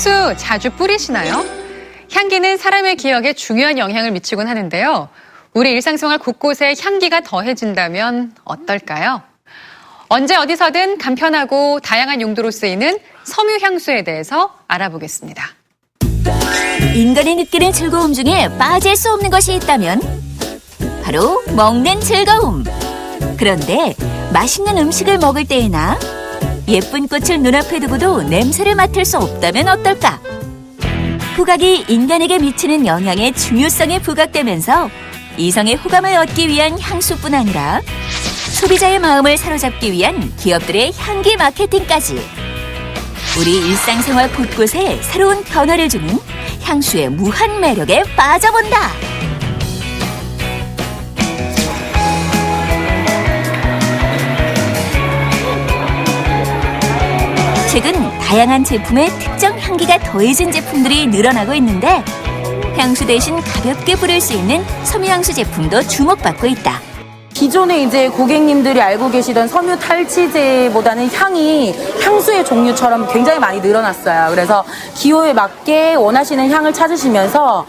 향수 자주 뿌리시나요? 향기는 사람의 기억에 중요한 영향을 미치곤 하는데요. 우리 일상생활 곳곳에 향기가 더해진다면 어떨까요? 언제 어디서든 간편하고 다양한 용도로 쓰이는 섬유 향수에 대해서 알아보겠습니다. 인간이 느끼는 즐거움 중에 빠질 수 없는 것이 있다면 바로 먹는 즐거움. 그런데 맛있는 음식을 먹을 때에나 예쁜 꽃을 눈앞에 두고도 냄새를 맡을 수 없다면 어떨까? 후각이 인간에게 미치는 영향의 중요성이 부각되면서 이성의 호감을 얻기 위한 향수뿐 아니라 소비자의 마음을 사로잡기 위한 기업들의 향기 마케팅까지 우리 일상생활 곳곳에 새로운 변화를 주는 향수의 무한 매력에 빠져본다. 최근 다양한 제품에 특정 향기가 더해진 제품들이 늘어나고 있는데 향수 대신 가볍게 뿌릴 수 있는 섬유향수 제품도 주목받고 있다. 기존에 이제 고객님들이 알고 계시던 섬유 탈취제보다는 향이 향수의 종류처럼 굉장히 많이 늘어났어요. 그래서 기호에 맞게 원하시는 향을 찾으시면서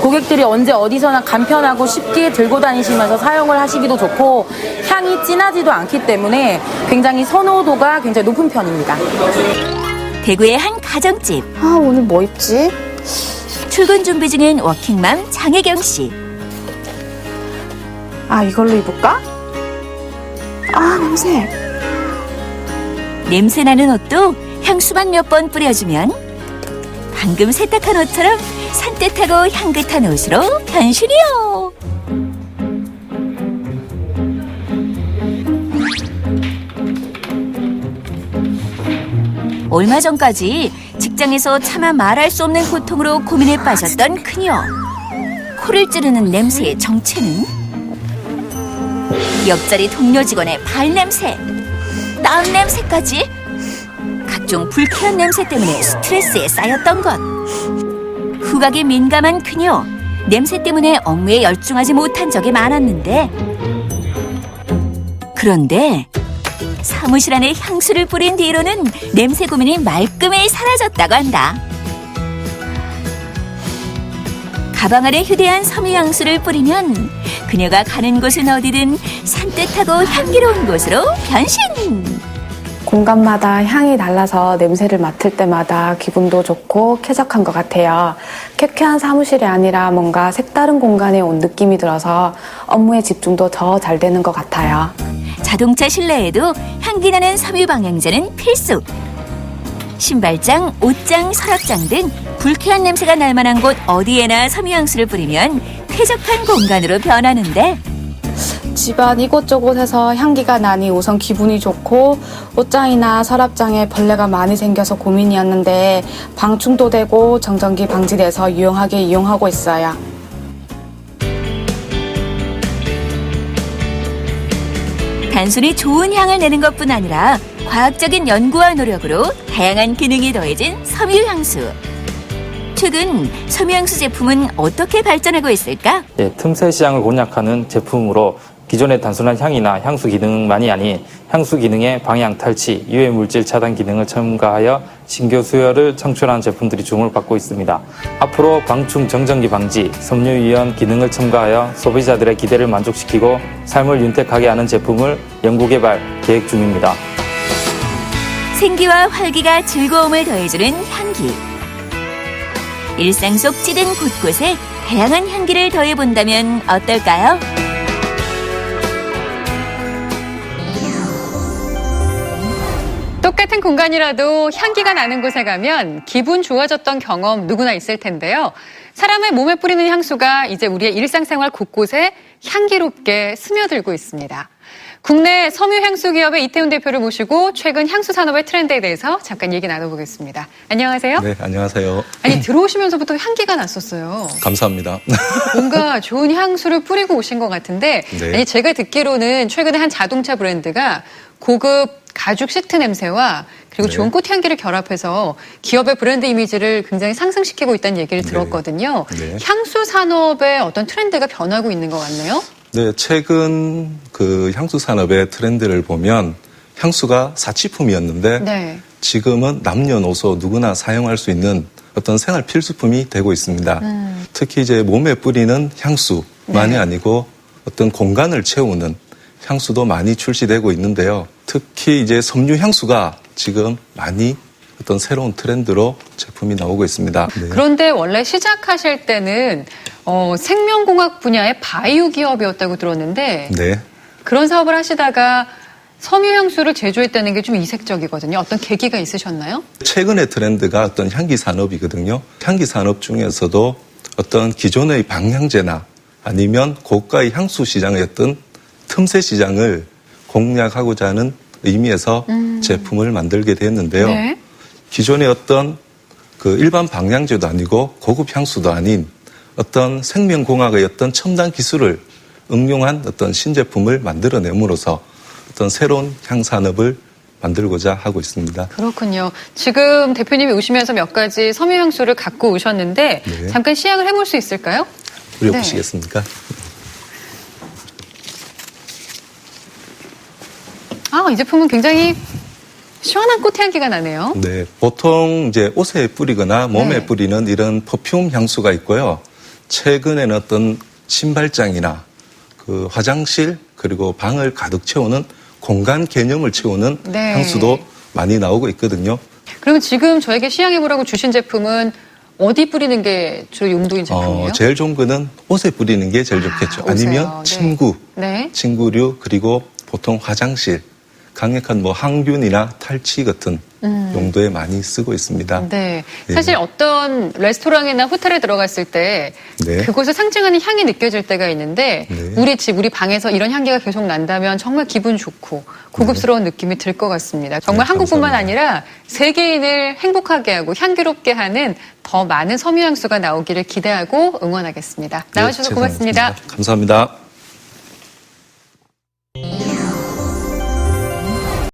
고객들이 언제 어디서나 간편하고 쉽게 들고 다니시면서 사용을 하시기도 좋고 향이 진하지도 않기 때문에 굉장히 선호도가 굉장히 높은 편입니다. 대구의 한 가정집 아, 오늘 뭐 입지? 출근 준비 중인 워킹맘 장혜경 씨. 아, 이걸로 입을까? 아, 냄새. 냄새 나는 옷도 향수만 몇 번 뿌려주면 방금 세탁한 옷처럼 산뜻하고 향긋한 옷으로 변신이요. 얼마 전까지 직장에서 차마 말할 수 없는 고통으로 고민에 빠졌던 그녀. 코를 찌르는 냄새의 정체는 옆자리 동료 직원의 발냄새, 땀 냄새까지 각종 불쾌한 냄새 때문에 스트레스에 쌓였던 것. 후각이 민감한 그녀, 냄새 때문에 업무에 열중하지 못한 적이 많았는데 그런데 사무실 안에 향수를 뿌린 뒤로는 냄새 고민이 말끔히 사라졌다고 한다. 가방 안에 휴대한 섬유 향수를 뿌리면 그녀가 가는 곳은 어디든 산뜻하고 향기로운 곳으로 변신. 공간마다 향이 달라서 냄새를 맡을 때마다 기분도 좋고 쾌적한 것 같아요. 쾌쾌한 사무실이 아니라 뭔가 색다른 공간에 온 느낌이 들어서 업무에 집중도 더 잘 되는 것 같아요. 자동차 실내에도 향기 나는 섬유 방향제는 필수. 신발장, 옷장, 서랍장 등 불쾌한 냄새가 날 만한 곳 어디에나 섬유 향수를 뿌리면 쾌적한 공간으로 변하는데 집안 이곳저곳에서 향기가 나니 우선 기분이 좋고 옷장이나 서랍장에 벌레가 많이 생겨서 고민이었는데 방충도 되고 정전기 방지돼서 유용하게 이용하고 있어요. 단순히 좋은 향을 내는 것뿐 아니라 과학적인 연구와 노력으로 다양한 기능이 더해진 섬유 향수. 최근 섬유 향수 제품은 어떻게 발전하고 있을까? 예, 틈새 시장을 공략하는 제품으로 기존의 단순한 향이나 향수 기능만이 아닌 향수 기능의 방향 탈취, 유해 물질 차단 기능을 첨가하여 신규 수요를 창출한 제품들이 주목을 받고 있습니다. 앞으로 방충 정전기 방지, 섬유 이연 기능을 첨가하여 소비자들의 기대를 만족시키고 삶을 윤택하게 하는 제품을 연구 개발 계획 중입니다. 생기와 활기가 즐거움을 더해주는 향기. 일상 속 찌든 곳곳에 다양한 향기를 더해본다면 어떨까요? 똑같은 공간이라도 향기가 나는 곳에 가면 기분 좋아졌던 경험 누구나 있을 텐데요. 사람의 몸에 뿌리는 향수가 이제 우리의 일상생활 곳곳에 향기롭게 스며들고 있습니다. 국내 섬유 향수 기업의 이태훈 대표를 모시고 최근 향수 산업의 트렌드에 대해서 잠깐 얘기 나눠보겠습니다. 안녕하세요. 네, 안녕하세요. 아니 들어오시면서부터 향기가 났었어요. 감사합니다. 뭔가 좋은 향수를 뿌리고 오신 것 같은데 네. 아니 제가 듣기로는 최근에 한 자동차 브랜드가 고급 가죽 시트 냄새와 그리고 네. 좋은 꽃향기를 결합해서 기업의 브랜드 이미지를 굉장히 상승시키고 있다는 얘기를 네. 들었거든요. 네. 향수 산업의 어떤 트렌드가 변하고 있는 것 같네요. 네, 최근 그 향수 산업의 트렌드를 보면 향수가 사치품이었는데 네. 지금은 남녀노소 누구나 사용할 수 있는 어떤 생활 필수품이 되고 있습니다. 특히 이제 몸에 뿌리는 향수만이 아니고 어떤 공간을 채우는 향수도 많이 출시되고 있는데요. 특히 이제 섬유 향수가 지금 많이 어떤 새로운 트렌드로 제품이 나오고 있습니다. 네. 그런데 원래 시작하실 때는 어, 생명공학 분야의 바이오 기업이었다고 들었는데 네. 그런 사업을 하시다가 섬유 향수를 제조했다는 게 좀 이색적이거든요. 어떤 계기가 있으셨나요? 최근의 트렌드가 어떤 향기 산업이거든요. 향기 산업 중에서도 어떤 기존의 방향제나 아니면 고가의 향수 시장의 어떤 틈새 시장을 공략하고자 하는 의미에서 제품을 만들게 됐는데요. 네. 기존의 어떤 그 일반 방향제도 아니고 고급 향수도 아닌 어떤 생명공학의 어떤 첨단 기술을 응용한 어떤 신제품을 만들어냄으로써 어떤 새로운 향산업을 만들고자 하고 있습니다. 그렇군요. 지금 대표님이 오시면서 몇 가지 섬유 향수를 갖고 오셨는데 네. 잠깐 시향을 해볼 수 있을까요? 우려 네. 보시겠습니까? 아, 이 제품은 굉장히 시원한 꽃 향기가 나네요. 네, 보통 이제 옷에 뿌리거나 몸에 네. 뿌리는 이런 퍼퓸 향수가 있고요. 최근에는 어떤 신발장이나 그 화장실 그리고 방을 가득 채우는 공간 개념을 채우는 네. 향수도 많이 나오고 있거든요. 그러면 지금 저에게 시향해보라고 주신 제품은 어디 뿌리는 게 주로 용도인 제품이에요? 어, 제일 좋은 거는 옷에 뿌리는 게 제일 좋겠죠. 아, 옷에요. 아니면 네. 침구, 네. 침구류 그리고 보통 화장실, 강력한 뭐 항균이나 탈취 같은 용도에 많이 쓰고 있습니다. 음. 네. 예. 사실 어떤 레스토랑이나 호텔에 들어갔을 때 네. 그곳을 상징하는 향이 느껴질 때가 있는데 네. 우리 집, 우리 방에서 이런 향기가 계속 난다면 정말 기분 좋고 고급스러운 느낌이 들 것 같습니다. 정말 네, 한국뿐만. 아니라 세계인을 행복하게 하고 향기롭게 하는 더 많은 섬유 향수가 나오기를 기대하고 응원하겠습니다. 나와주셔서 네, 고맙습니다. 감사합니다.